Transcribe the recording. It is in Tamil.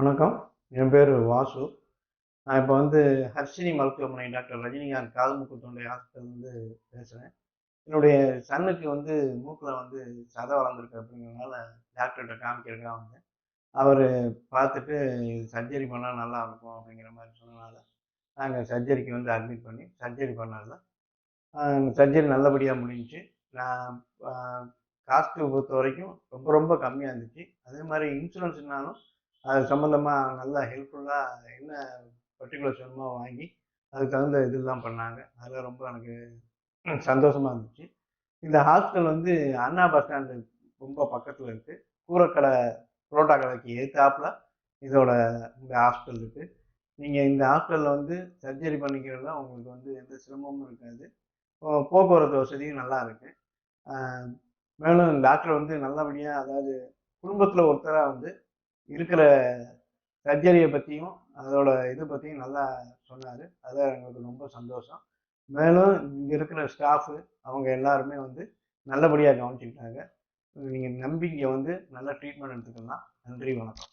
வணக்கம். என் பேர் வாசு. நான் இப்போ வந்து ஹர்ஷினி மருத்துவமனை டாக்டர் ரஜினிகாந்த் காது மூக்கு ஹாஸ்பிட்டல்லேருந்து பேசுகிறேன் என்னுடைய சன்னுக்கு வந்து மூக்கில் வந்து சதை வளர்ந்துருக்கு அப்படிங்கிறதுனால டாக்டர்கிட்ட காமிக்கிறதுக்காக வந்தேன். அவர் பார்த்துட்டு சர்ஜரி பண்ணால் நல்லா இருக்கும் அப்படிங்கிற மாதிரி சொன்னனால நாங்கள் சர்ஜரிக்கு வந்து அட்மிட் பண்ணி சர்ஜரி பண்ணால சர்ஜரி நல்லபடியாக முடிஞ்சிச்சு. நான் காஸ்ட்டு பொறுத்த வரைக்கும் ரொம்ப ரொம்ப கம்மியாக இருந்துச்சு. அதே மாதிரி இன்சூரன்ஸ்னாலும் அது சம்மந்தமாக நல்லா ஹெல்ப்ஃபுல்லாக என்ன பர்டிகுலர் வேணுமோ வாங்கி அதுக்கு தகுந்த இதெல்லாம் பண்ணாங்க. அதெல்லாம் ரொம்ப எனக்கு சந்தோஷமாக இருந்துச்சு. இந்த ஹாஸ்டல் வந்து அண்ணா பஸ் ஸ்டாண்டு ரொம்ப பக்கத்தில் இருக்குது கூரக்கடை புரோட்டா கடைக்கு எதிர்த்தாப்புல இதோட இந்த ஹாஸ்பிட்டல் இருக்குது நீங்கள் இந்த ஹாஸ்டலில் வந்து சர்ஜரி பண்ணிக்கிறதுல உங்களுக்கு வந்து எந்த சிரமமும் இருக்காது. போக்குவரத்து வசதியும் நல்லா இருக்குது மேலும் டாக்டர் வந்து நல்லபடியாக அதாவது குடும்பத்தில் ஒருத்தராக வந்து இருக்கிற சர்ஜரியை பற்றியும் அதோட இதை பற்றியும் நல்லா சொன்னார். அதான் எங்களுக்கு ரொம்ப சந்தோஷம். மேலும் இங்கே இருக்கிற ஸ்டாஃபு அவங்க எல்லாருமே வந்து நல்லபடியாக கவனிச்சுக்கிட்டாங்க. நீங்கள் நம்பி வந்து நல்ல ட்ரீட்மெண்ட் எடுத்துக்கலாம். நன்றி வணக்கம்.